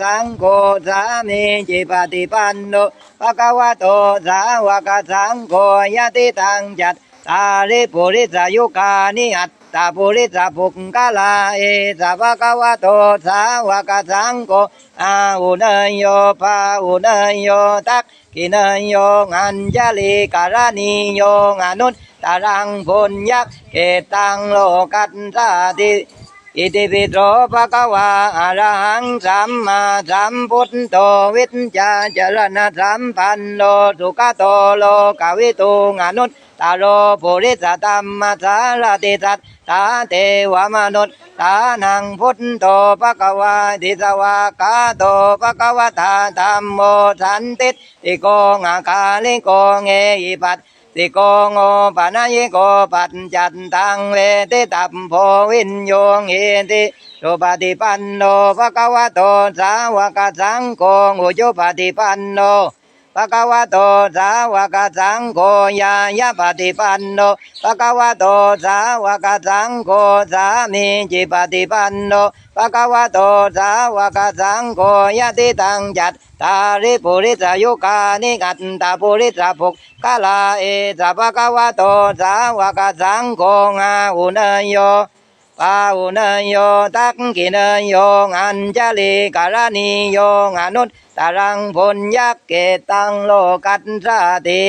sang cô sa ni chi pa ti pan no pa ka wa to sa wa ka sang cô ya ti tang chặt ta ri pu ri sa yu ka ni at ta pu ri sa phu ca la e sa pa ka wa to sa wa ka sang cô a u na yo pa u na yo tak ki na yo ngan ja li ka ra ni yo ngan nun ta rang phun yak ke tang lo kat sa ti อิติปิโสภะคะวาอะระหังสัมมาสัมพุทโตวิชญาจรณะสัมปันโนสุขโตโลกวิตุงอนุตตาโรปุริสตัมมาสารติสัตตาเทวมนุษย์ตานังพุทโตภะคะวาติสวากาโตภะคะวะตาธัมโมสันติติโกงอาคาลิโกเงอิปัต ติโกโงปะนายโกปัจจันตังเวทิตัมโพวินโยงเอติสุปฏิปันโนภะคะวะโตสาวกสังโฆอุจุปฏิปันโน ภะคะวะโตสาวกสังโฆยายะปฏิปันโนภะคะวะโตสาวกสังโฆสามีจิปฏิปันโนภะคะวะโตสาวกสังโฆยะติตังจัตตาริปุริสายุกานิกัตตาปุริสาภุก กาลาเอสะภะคะวะโตสาวกสังโฆงาอุเนยโย ปาอุเนโยตักกินโยงอัญจลิการณิโยงอนุตตรังพุญยักเกตังโลกัตสาติ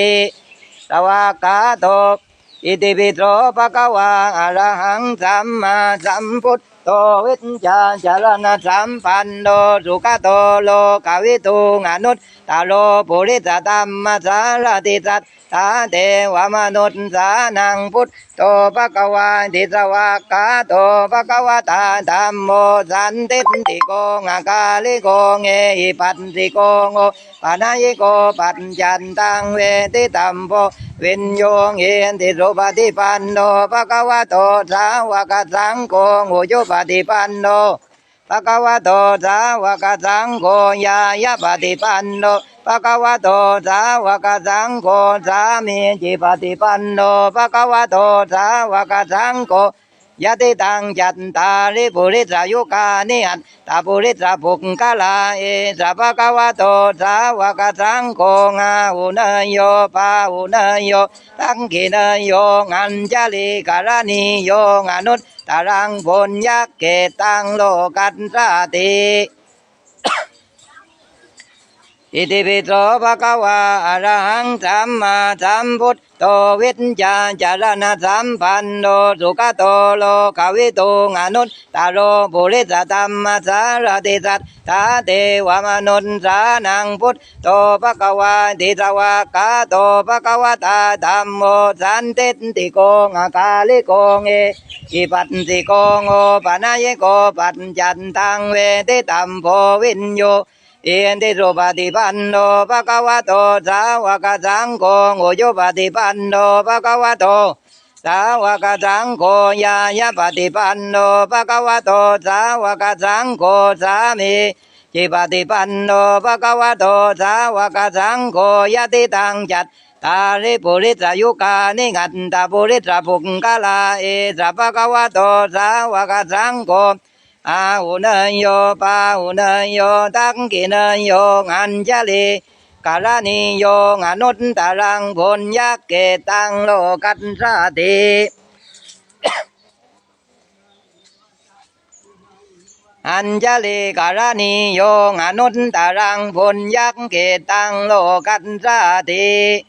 สวากาตกอิติปิโสภะกวาอรหังสัมมาสัมพุทโตวิชญาจารณะสัมปันโนสุขโตโลกวิตุงอนุตตาโลปุริสตัมมาสารติสัตตาเทวมนุษสานังพุทโตภะคะวาติสวากาโตภะคะวตาธัมโมสันติติโกงากาลิโกเงหิปัสสิโกโงปานายโกปัญจันตังเวติตัมโพวินโยงเอนติสุปฏิปันโนภะคะวะโตสาวกสังโฆโอโยปฏิปันโน ภะคะวะโตสาวกสังโฆยายะปฏิปันโนภะคะวะโตสาวกสังโฆสามีจิปฏิปันโนภะคะวะโตสาวกสังโฆยะติตังจัตตาริปุริสายุกานิอัตตาปุริสาภุกกะลาเอสะภะคะวะโตสาวกสังโฆงาอุเนยโยปาอุเนยโยตังกิเนยโยงันจลิการณิโยอนุต ตารังพลยักเกตังโลกัสสาติ อิติปิโสภะคะวาอะระหังสัมมาสัมพุทโตวิชญาจารณะสัมปันโนสุขโตโลกวิตุงอนุตตาโรปุริสตัมมาสารติสัตตาเทวมนุษย์สานังพุทโตภะคะวาติสวากาโตภะคะวตาธัมโมสันติติโกงอากาลิโกเงอิปัสสิโกโงปะนายิโกปัจจันตังเวทิตัมโพวินโย เ อียนติสุปฏิปันโนภะคะวะโตสาวกสังโฆโอโยปฏิปันโนภะคะวะโตสาวกสังโฆยายะปฏิปันโนภะคะวะโตสาวกสังโฆสามีจิปฏิปันโนภะคะวะโตสาวกสังโฆยะติตังจัตตาริปุริสายุกานิกัตตาปุริสาภุกกะลาเอสะภะคะวะโตสาวกสังโฆ a u nơ yo pa u nơ yo tắc kỳ nơ yo ngàn cha li cả ra ni yo ngàn nốt ta răng vốn giác kệ tăng lô cắt ra ti an cha li cả ra ni yo ngàn nốt ta răng vốn giác kệ tăng lô cắt ra ti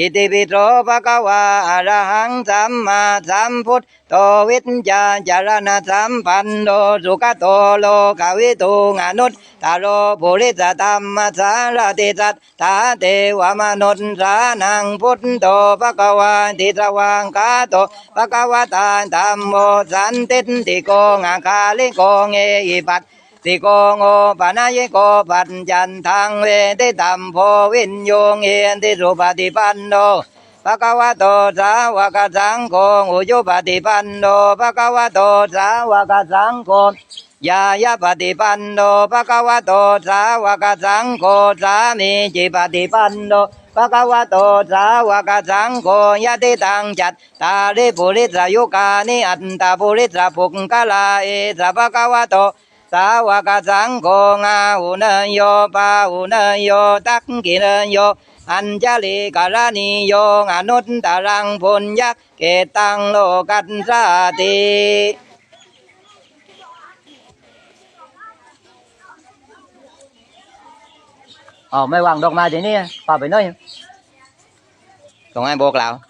อิติปิโสภะคะวาอะระหังสัมมาสัมพุทโตวิชญาจารณะสัมปันโนสุขโตโลกวิตุงอนุตตาโรปุริสตัมมาสารติสัตตาเทวมนุษสานังพุทโตภะคะวาติสวังคาโตภะคะวตาธัมโมสันติติโกงอาคาลิโกเงอิปัต ติโกโงปะนายโกปัญจันทังเวทิตัมโพวินโยงเอียนติสุปฏิปันโนภะคะวะโตสาวกสังโฆอุจุปฏิปันโนภะคะวะโตสาวกสังโฆยายะปฏิปันโนภะคะวะโตสาวกสังโฆสามีจิปฏิปันโนภะคะวะโตสาวกสังโฆยะติตังจัตตาริปุริสายุกานิอัตตาปุริสาภุกกะลาเอสภะคะวะโต sa wa ca sáng cô nga u nơ yo pa u nơ yo tắc kỳ nơ yo. An cha li ca ra ni yo ngà nốt ta răng phun giác kê tăng lô cắt ra ti Ồ, ờ, mấy hoàng đọc mà thế nè, vào bên nơi Còn ai bố lão?